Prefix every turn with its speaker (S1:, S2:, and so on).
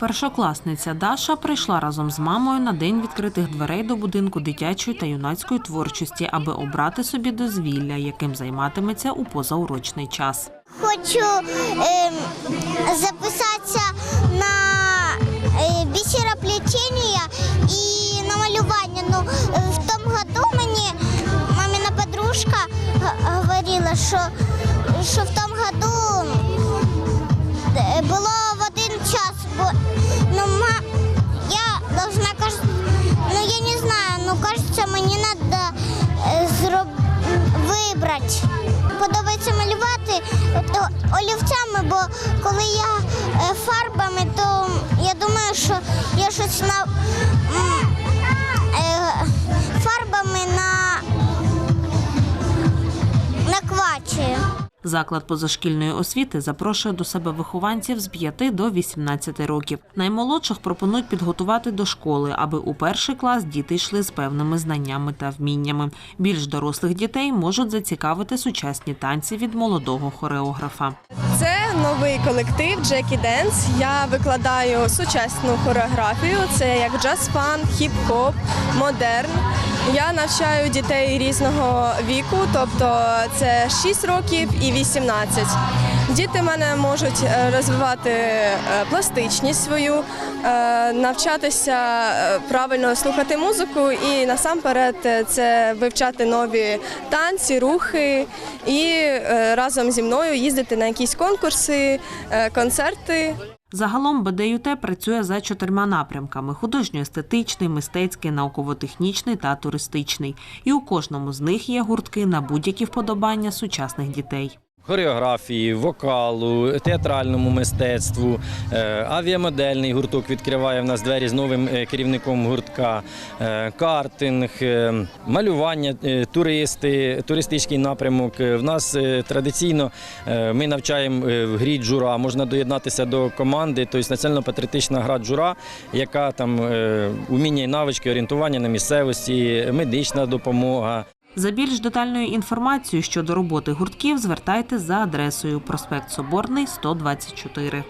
S1: Першокласниця Даша прийшла разом з мамою на день відкритих дверей до будинку дитячої та юнацької творчості, аби обрати собі дозвілля, яким займатиметься у позаурочний час.
S2: Хочу ем, записатися на е, бісероплетіння і на малювання. Ну, е, в тому году мені мамина подружка говорила, що, що в тому году олівцями, бо коли я е, фарбами, то я думаю, що я щось на
S1: Заклад позашкільної освіти запрошує до себе вихованців з 5 до 18 років. Наймолодших пропонують підготувати до школи, аби у перший клас діти йшли з певними знаннями та вміннями. Більш дорослих дітей можуть зацікавити сучасні танці від молодого хореографа.
S3: Це новий колектив Джекі Денс. Я викладаю сучасну хореографію. Це як джаз-фан, хіп-хоп, модерн. Я навчаю дітей різного віку, тобто це 6 років і 18. Діти в мене можуть е, розвивати е, пластичність свою, е, навчатися правильно слухати музику і насамперед це вивчати нові танці, рухи і разом зі мною їздити на якісь конкурси, концерти.
S1: Загалом БДЮТ працює за чотирма напрямками: художньо-естетичний, мистецький, науково-технічний та туристичний. І у кожному з них є гуртки на будь-які вподобання сучасних дітей.
S4: Хореографії, вокалу, театральному мистецтву, е, авіамодельний гурток відкриває в нас двері з новим е, керівником гуртка, е, картинг, малювання, туристи, туристичний напрямок. В нас традиційно ми навчаємо в грі джура. Можна доєднатися до команди, тобто національно-патріотична гра джура, яка там уміння і навички, орієнтування на місцевості, медична допомога.
S1: За більш детальною інформацією щодо роботи гуртків звертайте за адресою проспект Соборний 124.